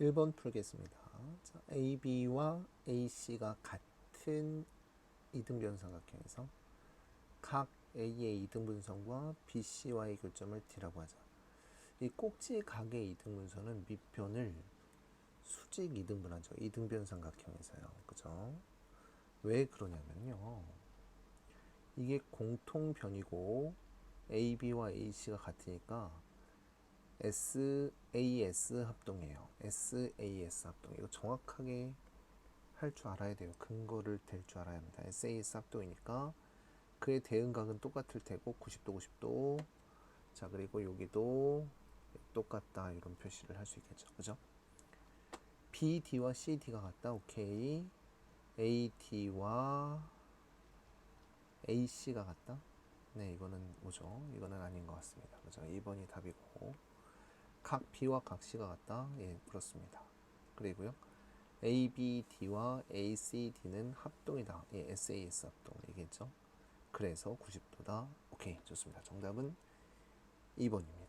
1번 풀겠습니다. 자, AB와 AC가 같은 이등변 삼각형에서 각 A의 이등분선과 BC와의 교점을 D라고 하자. 이 꼭지 각의 이등분선은 밑변을 수직 이등분하죠. 이등변 삼각형에서요. 그죠? 왜 그러냐면요. 이게 공통변이고 AB와 AC가 같으니까 SAS 합동이에요. SAS 합동. 이거 정확하게 할 줄 알아야 돼요. 근거를 댈 줄 알아야 합니다. SAS 합동이니까 그의 대응각은 똑같을 테고 90도 90도 자 그리고 여기도 똑같다 이런 표시를 할 수 있겠죠. 그죠? BD와 CD가 같다. 오케이. AD와 AC가 같다. 네, 이거는 뭐죠? 이거는 아닌 것 같습니다. 그죠? 2번이 답이고. 각 B와 각 C가 같다. 예, 그렇습니다. 그리고요. ABD와 ACD는 합동이다. 예, SAS 합동. 얘기했죠? 그래서 90도다. 오케이, 좋습니다. 정답은 2번입니다.